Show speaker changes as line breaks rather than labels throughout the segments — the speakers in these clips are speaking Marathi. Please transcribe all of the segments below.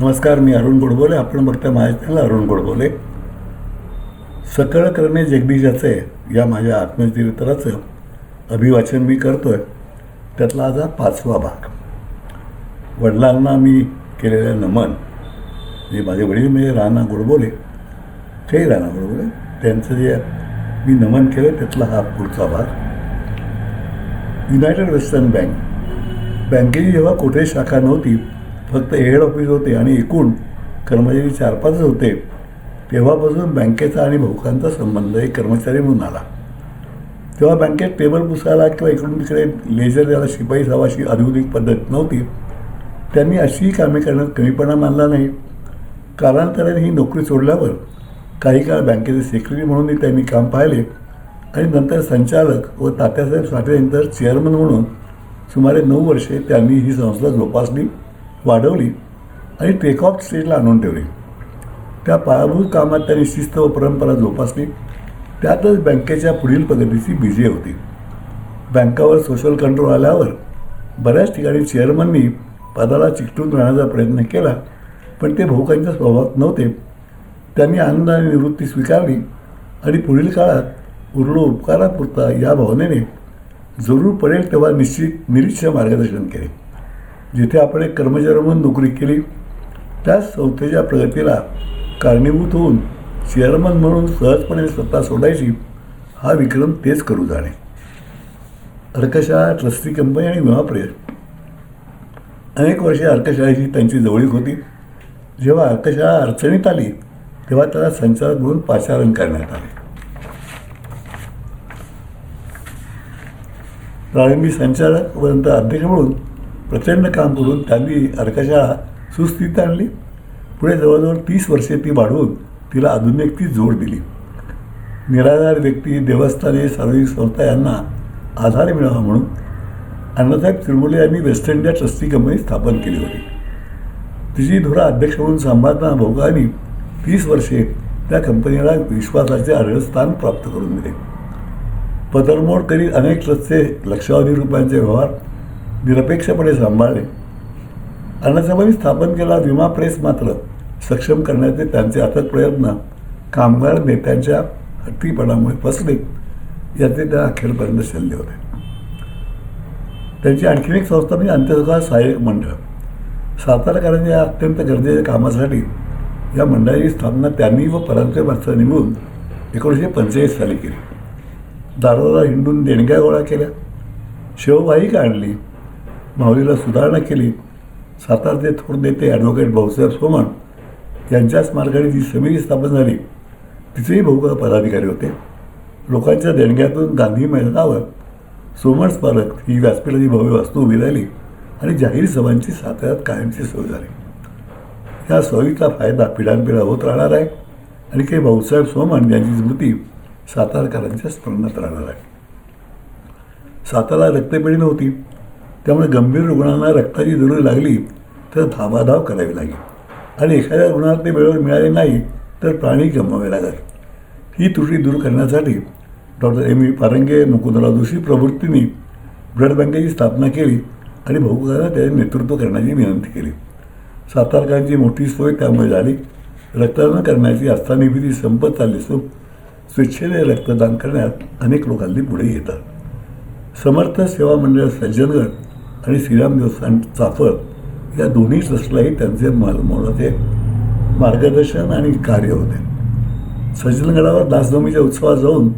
नमस्कार मी अरुण गोडबोले. आपण बघता माझ्या चॅनल अरुण गोडबोले. सकळ करणे जगदीशाचे या माझ्या आत्मचरित्राचं अभिवाचन मी करतोय. त्यातला आज हा पाचवा भाग. वडिलांना मी केलेलं नमन जे माझे वडील म्हणजे राणा गोडबोले ते राणा गोडबोले त्यांचं जे मी नमन केलं त्यातला हा पुढचा भाग. United Western Bank. बँकेची जेव्हा कुठे शाखा नव्हती फक्त हेड ऑफिस होते आणि एकूण कर्मचारी म्हणजे चार पाचच होते तेव्हापासून बँकेचा आणि भाऊकांचा संबंध एक कर्मचारी म्हणून आला. तेव्हा बँकेत टेबल पुसायला किंवा इकडून तिकडे लेजर द्यायला शिपाई सावाशी आधुनिक पद्धत नव्हती. त्यांनी अशीही कामे करण्यात कमीपणा मानला नाही. कालांतराने ही नोकरी सोडल्यावर काही काळ बँकेचे सेक्रेटरी म्हणूनही त्यांनी काम पाहिले आणि नंतर संचालक व तात्यासाहेब साठे यांतर चेअरमन म्हणून सुमारे नऊ वर्षे त्यांनी ही संस्था जोपासली. वाढवली आणि टेक ऑफ स्टेजला आणून ठेवली. त्या पायाभूत कामात त्यांनी शिस्त व परंपरा जोपासली. त्यातच बँकेच्या पुढील प्रगतीची बिझी होती. बँकावर सोशल कंट्रोल आल्यावर बऱ्याच ठिकाणी चेअरमननी पदाला चिकटून राहण्याचा प्रयत्न केला पण ते भाऊकांच्या स्वभावात नव्हते. त्यांनी आनंदाने निवृत्ती स्वीकारली आणि पुढील काळात उरलो उपकारापुरता या भावनेने जरूर पडेल तेव्हा निश्चित निरीक्ष मार्गदर्शन केले. जिथे आपण एक कर्मचारी म्हणून नोकरी केली त्याच संस्थेच्या प्रगतीला कारणीभूत होऊन चेअरमन म्हणून सहजपणे सत्ता सोडायची हा विक्रम तेच करू जाणे. अर्कशाळा ट्रस्टी कंपनी आणि विमाप्रे अनेक वर्षे अर्कशाळेची त्यांची जवळीक होती. जेव्हा अर्कशाळा अडचणीत आली तेव्हा त्याला संचालक म्हणून पाचारण करण्यात आले. प्रारंभी संचालक अध्यक्ष म्हणून प्रचंड काम करून त्यांनी अर्कशाळा सुस्थितीत आणली. पुढे जवळजवळ तीस वर्षे ती वाढवून तिला आधुनिकती जोड दिली. निराधार व्यक्ती देवस्थाने सार्वजनिक संस्था यांना आधार मिळावा म्हणून अण्णासाहेब तिरुमले यांनी वेस्ट इंडिया ट्रस्टी कंपनी स्थापन केली होती. तिची धुरा अध्यक्ष म्हणून सांभाळताना भोगानी तीस वर्षे त्या कंपनीला विश्वासाचे आढळस्थान प्राप्त करून दिले. पदरमोड करीत अनेक ट्रस्टचे लक्षावधी रुपयांचे व्यवहार निरपेक्षपणे सांभाळले. अण्णासाहेबांनी स्थापन केला विमा प्रेस मात्र सक्षम करण्याचे त्यांचे अथक प्रयत्न कामगार नेत्यांच्या हट्टीपणामुळे फसले याचे त्या अखेरपर्यंत शल्य होते. त्यांची आणखीन एक संस्था म्हणजे अंत्यसभा सहाय्यक मंडळ. साताराकरांच्या या अत्यंत गरजेच्या कामासाठी या मंडळाची स्थापना त्यांनी व परांजपे माणसं निवडून एकोणीसशे पंचेचाळीस साली केली. दारोदार हिंडून देणग्या गोळा केल्या. शिववाहिका आणली. माऊलीला सुधारणा केली. सातारचे थोर नेते ॲडव्होकेट भाऊसाहेब सोमण यांच्याच मार्गाने जी समिती स्थापन झाली तिचेही बहुका पदाधिकारी होते. लोकांच्या देणग्यातून गांधी मैदानावर सोमण स्मारक ही व्यासपीठाची भव्य वास्तू उभी राहिली आणि जाहीर सभांची साताऱ्यात कायमची सोय झाली. या सोयीचा फायदा पिढ्यानपिढ्या होत राहणार आहे आणि काही भाऊसाहेब सोमण यांची स्मृती सातारकरांच्या स्मरणात राहणार आहे. सातारा रक्तपेढी नव्हती त्यामुळे गंभीर रुग्णांना रक्ताची जरूर लागली तर धावाधाव करावी लागेल. आणि एखाद्या रुग्णाला ते वेळेवर मिळाले नाही तर प्राणी गमवावे लागत ही त्रुटी दूर करण्यासाठी doctor M. V. Parange Mukundrao Joshi प्रवृत्तींनी blood बँकेची स्थापना केली आणि भाऊकांना त्याचे नेतृत्व करण्याची विनंती केली. सातारकांची मोठी सोय त्यामुळे झाली. रक्तदान करण्याची आस्थानिभीती संपत चालली असून स्वेच्छेने रक्तदान करण्यात अनेक लोकांनी पुढे येतात. समर्थ सेवा मंडळ सज्जनगड आणि श्रीराम देवस्थान चाफत या दोन्ही ट्रस्टलाही त्यांचे माल मोलाचे मार्गदर्शन आणि कार्य होते. सज्जनगडावर दासनवमीच्या उत्सवात जाऊन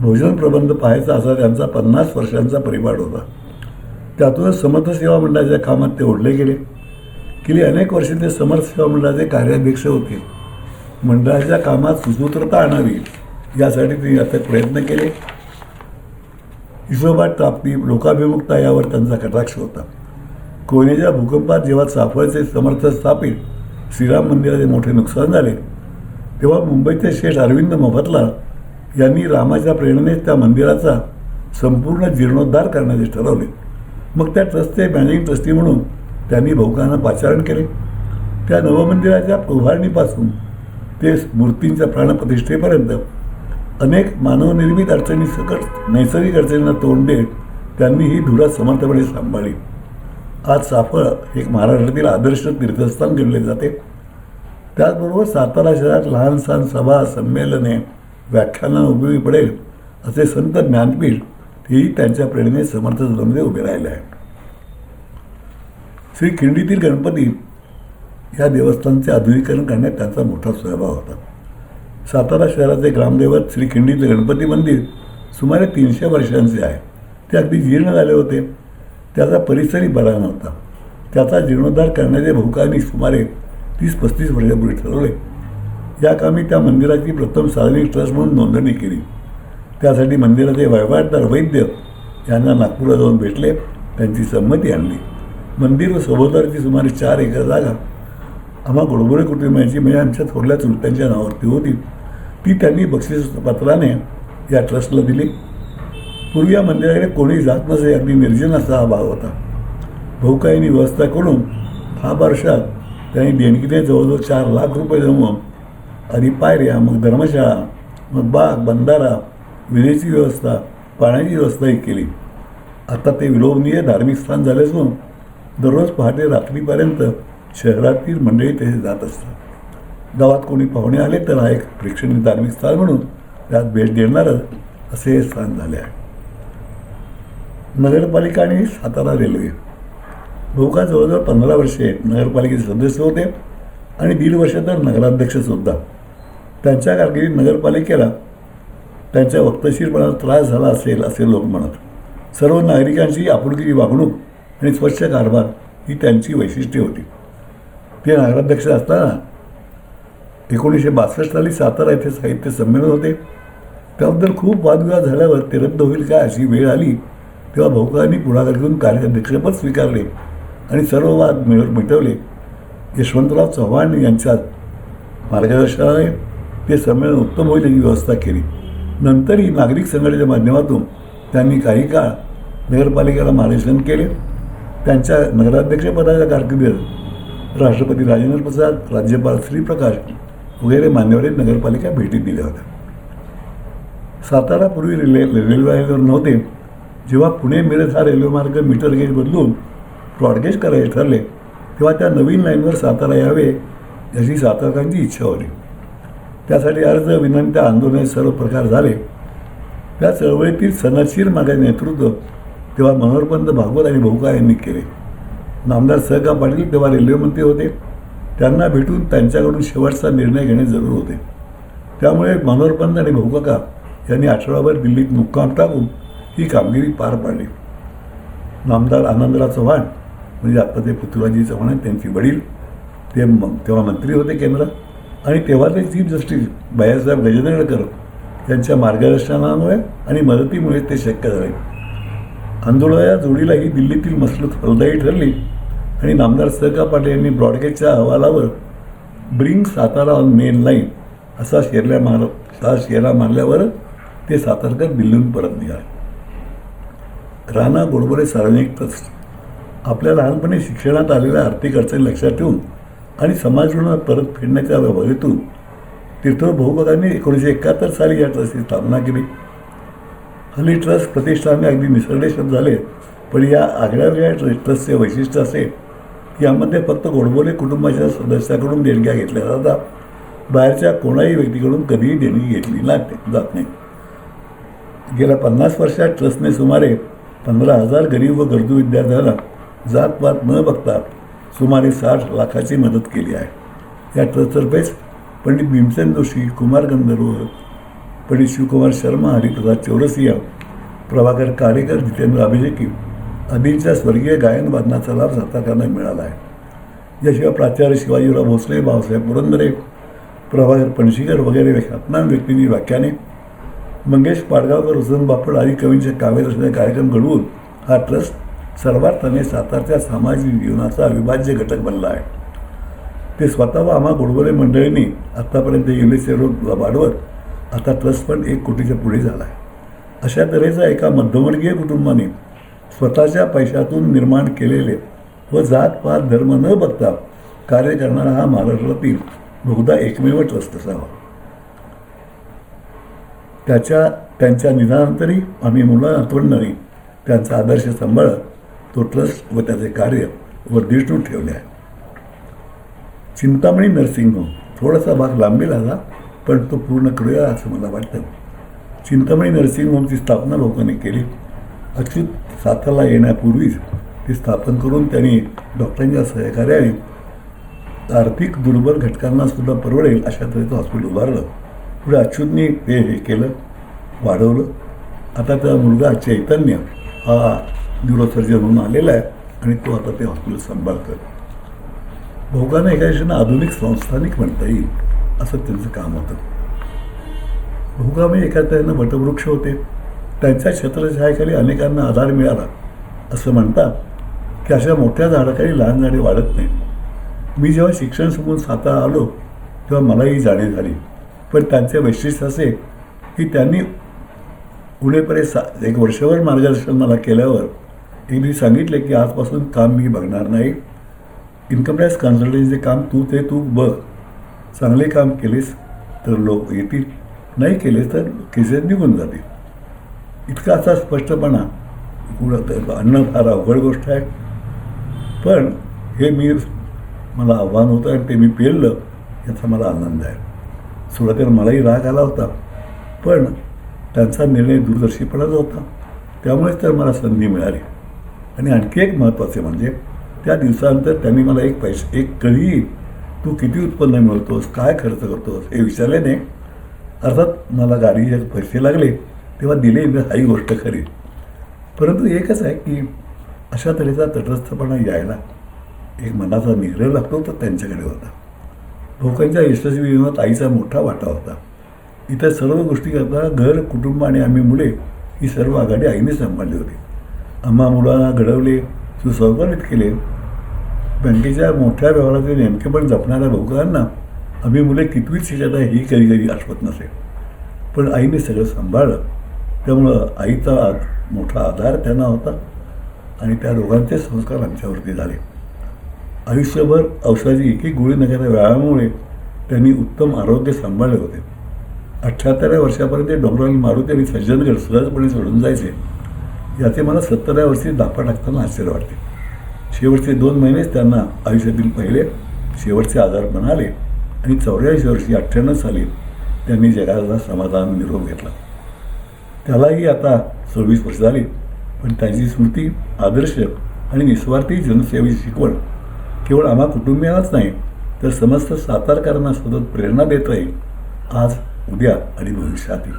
भोजन प्रबंध पाहायचा असा त्यांचा पन्नास वर्षांचा परिवार होता. त्यातूनच समर्थ सेवा मंडळाच्या कामात ते ओढले गेले. गेली अनेक वर्षे ते समर्थ सेवा मंडळाचे कार्याध्यक्ष होते. मंडळाच्या कामात सुसूत्रता आणावी यासाठी त्यांनी आता प्रयत्न केले. हिशोबात प्राप्ती लोकाभिमुखता यावर त्यांचा कटाक्ष होता. कोयनेच्या भूकंपात जेव्हा चाफळचे समर्थ स्थापित श्रीराम मंदिराचे मोठे नुकसान झाले तेव्हा मुंबईचे शेठ अरविंद मोहतला यांनी रामाच्या प्रेरणेने त्या मंदिराचा संपूर्ण जीर्णोद्धार करण्याचे ठरवले. मग त्या ट्रस्टचे मॅनेजिंग ट्रस्टी म्हणून त्यांनी भाऊकांना पाचारण केले. त्या नवमंदिराच्या उभारणीपासून ते मूर्तींच्या प्राणप्रतिष्ठेपर्यंत अनेक मानवनिर्मित अडचणी सकट नैसर्गिक अडचणींना तोंड देत त्यांनी ही धुरा समर्थपणे सांभाळली. आज साफळ एक महाराष्ट्रातील आदर्श तीर्थस्थान गिरले जाते. त्याचबरोबर सातारा शहरात लहान सहान सभा संमेलने व्याख्यानं उपयोगी पडेल असे संत ज्ञानपीठ हेही त्यांच्या प्रेरणेने समर्थ जन्ममध्ये उभे राहिले आहे. श्री खिंडीतील गणपती या देवस्थानचे आधुनिकीकरण करण्यात त्यांचा मोठा सहभाग होता. सातारा शहराचे ग्रामदैवत श्री खिंडीतले गणपती मंदिर सुमारे तीनशे वर्षांचे आहे. ते अगदी जीर्ण झाले होते. त्याचा परिसरही बरा नव्हता. त्याचा जीर्णोद्धार करण्याचे भूकांनी सुमारे तीस पस्तीस वर्षापूर्वी ठरवले. या कामी त्या मंदिराची प्रथम सार्वजनिक ट्रस्ट म्हणून नोंदणी केली. त्यासाठी मंदिराचे वहिवाटदार वैद्य यांना नागपूरला जाऊन भेटले. त्यांची संमती आणली. मंदिर व सभोवतालची सुमारे चार एकर जागा आम्हा गोडबोरे कुटुंबियांची म्हणजे आमच्या थोरल्या चुलत्यांच्या नावावरती होती. ती त्यांनी बक्षीस पत्राने या ट्रस्टला दिली. पूर्वी या मंदिराकडे कोणी जात नसे अगदी निर्जन असा हा भाग होता. भाऊकाईंनी व्यवस्था करून दहा वर्षात त्यांनी देणगीने जवळजवळ चार लाख रुपये जमवून आधी पायऱ्या मग धर्मशाळा मग बाग बंधारा विजेची व्यवस्था पाण्याची व्यवस्थाही केली. आता ते विलोभनीय धार्मिक स्थान झाले असून दररोज पहाटे रात्रीपर्यंत शहरातील मंडळी तेथे जात असतात. गावात कोणी पाहुणे आले तर हा एक प्रेक्षणीय धार्मिक स्थळ म्हणून त्यात भेट देणारं असे हे स्थान झाले आहे. नगरपालिका आणि सातारा रेल्वे. भाऊका जवळजवळ पंधरा वर्षे नगरपालिकेचे सदस्य होते आणि दीड वर्ष तर नगराध्यक्षसुद्धा त्यांच्या कारकिर्दीत नगरपालिकेला त्यांच्या वक्तशीरपणाला त्रास झाला असेल असे लोक म्हणत. सर्व नागरिकांची आपुलकीची वागणूक आणि स्वच्छ कारभार ही त्यांची वैशिष्ट्ये होती. ते नगराध्यक्ष असताना एकोणीसशे बासष्ट साली सातारा येथे साहित्य संमेलन होते. त्याबद्दल खूप वादविवाद झाल्यावर ते रद्द होईल काय अशी वेळ आली तेव्हा भाऊकांनी पुढाकार घेऊन कार्याध्यक्षपद स्वीकारले आणि सर्व वाद मिळ मिटवले. यशवंतराव चव्हाण यांच्या मार्गदर्शनाने ते संमेलन उत्तम होईल ही व्यवस्था केली. नंतरही नागरिक संघटनेच्या माध्यमातून त्यांनी काही काळ नगरपालिकेला मार्गदर्शन केले. त्यांच्या नगराध्यक्षपदाच्या कारकिर्दीत राष्ट्रपती राजेंद्र प्रसाद राज्यपाल श्रीप्रकाश वगैरे मान्यवरांनी नगरपालिका भेटी दिल्या होत्या. सातारा पूर्वी रेल्वे रेल्वेवर नव्हते जेव्हा पुणे मिरज हा रेल्वेमार्ग मीटर गेज बदलून ब्रॉडगेज करायचे ठरले तेव्हा त्या नवीन लाईनवर सातारा यावे याची सातारकांची इच्छा होती. त्यासाठी अर्ज विनंत्या आंदोलनाचे सर्व प्रकार झाले. त्या चळवळीतील सनशीर मागे नेतृत्व तेव्हा मनोहरपंत भागवत आणि भाऊका यांनी केले. नामदार सहका पाटील तेव्हा रेल्वेमंत्री होते. त्यांना भेटून त्यांच्याकडून शेवटचा निर्णय घेणे जरूर होते. त्यामुळे मनोहरपंत आणि भाऊकाका यांनी आठवडाभर दिल्लीत मुक्काम टाकून ही कामगिरी पार पाडली. नामदार आनंदराव चव्हाण म्हणजे आत्ता ते पृथ्वीराजी चव्हाण आहेत त्यांचे वडील ते म तेव्हा मंत्री होते केंद्रात आणि तेव्हा ते चीफ जस्टिस बायासाहेब गजेंद्रकर यांच्या मार्गदर्शनामुळे आणि मदतीमुळे ते शक्य झाले. आंदोलनाच्या जोडीला ही दिल्लीतील मसलत फलदायी ठरली. आणि नामदार सहका पाटील यांनी ब्रॉडगेजच्या अहवालावर bring Satara on main line असा शेरल्या मार असा शेरा मारल्यावर ते सातारकर दिल्लीहून परत निघाले. राणा गोडबोले सार्वजनिक ट्रस्ट. आपल्या लहानपणी शिक्षणात आलेल्या आर्थिक अडचणी लक्षात ठेवून आणि समाज परत फिरण्याच्या व्यवहारीतून तीर्थोर भाऊबगांनी एकोणीसशे एकाहत्तर साली या ट्रस्टची स्थापना केली. हल्ली ट्रस्ट प्रतिष्ठाने अगदी निसरडे शब्द झाले पण या आगळ्या वेगळ्या ट्रस्टचे वैशिष्ट्य असेल यामध्ये फक्त गोडबोले कुटुंबाच्या सदस्याकडून देणग्या घेतल्या जातात. बाहेरच्या कोणाही व्यक्तीकडून कधीही देणगी घेतली नाही जात नाही. गेल्या पन्नास वर्षात ट्रस्टने सुमारे पंधरा हजार गरीब व गरजू विद्यार्थ्यांना जातपात न बघता सुमारे साठ लाखाची मदत केली आहे. या ट्रस्टतर्फेच पंडित भीमसेन जोशी कुमार गंधर्व पंडित शिवकुमार शर्मा हरिप्रसाद चौरसिया प्रभाकर कारेकर जितेंद्र अभिषेकी आदींच्या स्वर्गीय गायन वादनाचा लाभ सातारकरांना मिळाला आहे याशिवाय प्राचार्य शिवाजीराव भोसले बाबासाहेब पुरंदरे प्रभाकर पणशीकर वगैरे ख्यातनाम व्यक्तींनी व्याख्याने मंगेश पाडगावकर हुसन बापड आदी कवींचे काव्यदर्शनाचे कार्यक्रम घडवून हा ट्रस्ट सर्वार्थाने सातारच्या सामाजिक जीवनाचा अविभाज्य घटक बनला आहे. ते स्वतः व आम्हा गोडबोले मंडळींनी आत्तापर्यंत युनिसेफ रोड वाढवत आता ट्रस्ट पण एक कोटीच्या पुढे झाला आहे अशा तऱ्हेचा एका मध्यमवर्गीय कुटुंबाने स्वतःच्या पैशातून निर्माण केलेले व जातपात धर्म न बघता कार्य करणारा हा महाराष्ट्रातील बहुधा एकमेव ट्रस्ट असावा. त्याच्या त्यांच्या निधनानंतरही आम्ही मुलं नातवंडांनी त्यांचा आदर्श सांभाळत तो ट्रस्ट व त्याचे कार्य वर्धिष्णू ठेवले आहे. चिंतामणी नर्सिंग होम थोडासा भाग लांबी लागला पण तो पूर्ण करूया असं मला वाटतं. चिंतामणी नर्सिंग होमची स्थापना लोकांनी केली. अच्युत सातारला येण्यापूर्वीच ती स्थापन करून त्यांनी डॉक्टरांच्या सहकार्याने आर्थिक दुर्बल घटकांना सुद्धा परवडेल अशा तऱ्हेचं हॉस्पिटल उभारलं. पुढे अच्युतनी ते हे केलं वाढवलं. आता त्या मुलगा चैतन्य हा न्यूरोसर्जन म्हणून आलेला आहे आणि तो आता ते हॉस्पिटल सांभाळतोय. भोगानं एका दिवशीनं आधुनिक संस्थानिक म्हणता येईल असं त्यांचं काम होतं. भोगामध्ये एका तऱ्हेनं वटवृक्ष होते. त्यांच्या छत्रछायाखाली अनेकांना आधार मिळाला. असं म्हणतात की अशा मोठ्या झाडाखाली लहान झाडे वाढत नाहीत. मी जेव्हा शिक्षण समोर सातारा आलो तेव्हा मलाही जाणीव झाली. पण त्यांचे वैशिष्ट्य असे की त्यांनी पुणेपर्यंत सा एक वर्षभर मार्गदर्शन मला केल्यावर एक सांगितले की आजपासून काम मी बघणार नाही. इन्कम टॅक्स कन्सल्टन्सीचे काम तू ते तू बघ. चांगले काम केलेस तर लोक येतील. नाही केलेस तर केसेस निघून जातील. इतका असा स्पष्टपणा कुठं तर आणणं फार अवघड गोष्ट आहे. पण हे मी मला आव्हान होतं आणि ते मी पेललं याचा मला आनंद आहे. सुरुवातीला मलाही राग आला होता पण त्यांचा निर्णय दूरदर्शीपणाचा होता. त्यामुळेच तर मला संधी मिळाली. आणि आणखी एक महत्त्वाचे म्हणजे त्या दिवसानंतर त्यांनी मला एक पैसे एक कधी तू किती उत्पन्न मिळतोस काय खर्च करतोस हे विचारले नाही अर्थात मला गाडीचे पैसे लागले. तेव्हा दिले हाही गोष्ट खरी. परंतु एकच आहे की अशा तऱ्हेचा तटस्थपणा यायला एक मनाचा निग्रह लागतो तर त्यांच्याकडे होता. भोकांच्या यशस्वी जीवनात आईचा मोठा वाटा होता. इतर सर्व गोष्टी करता घर कुटुंब आणि आम्ही मुले ही सर्व आघाडी आईने सांभाळली होती. आम्हा मुलांना घडवले सुसंस्कारित केले. बँकेच्या मोठ्या व्यवहाराचे नेमके पण जपणाऱ्या भोकांना आम्ही मुले कितवीच शिकत आहे ही कधी कधी आठवत नसे. पण आईने सगळं सांभाळलं. त्यामुळं आईचा मोठा आधार त्यांना होता आणि त्या दोघांचे संस्कार आमच्यावरती झाले. आयुष्यभर औषधाची एक एक गोळी न घेता व्यायामामुळे त्यांनी उत्तम आरोग्य सांभाळले होते. अठ्ठ्याहत्तराव्या वर्षापर्यंत ते मारुती आणि सज्जनगड सहजपणे सोडून जायचे याचे मला सत्तराव्या वर्षी दापा टाकताना आश्चर्य वाटते. शेवटचे दोन महिनेच त्यांना आयुष्यातील पहिले शेवटचे आजार म्हणाले आणि चौऱ्याऐंशी वर्षी अठ्ठ्याण्णव साली त्यांनी जगाला समाधान निरोप घेतला. त्यालाही आता सव्वीस वर्ष झाली. पण त्यांची स्मृती आदर्श आणि निस्वार्थी जनसेवेची शिकवण केवळ आम्हा कुटुंबियांनाच नाही तर समस्त सातारकरांना सतत प्रेरणा देत राहील. आज उद्या आणि भविष्यातही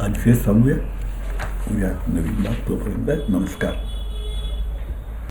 आज हे सांगूया. उद्या नवीन बाब. तोपर्यंत नमस्कार.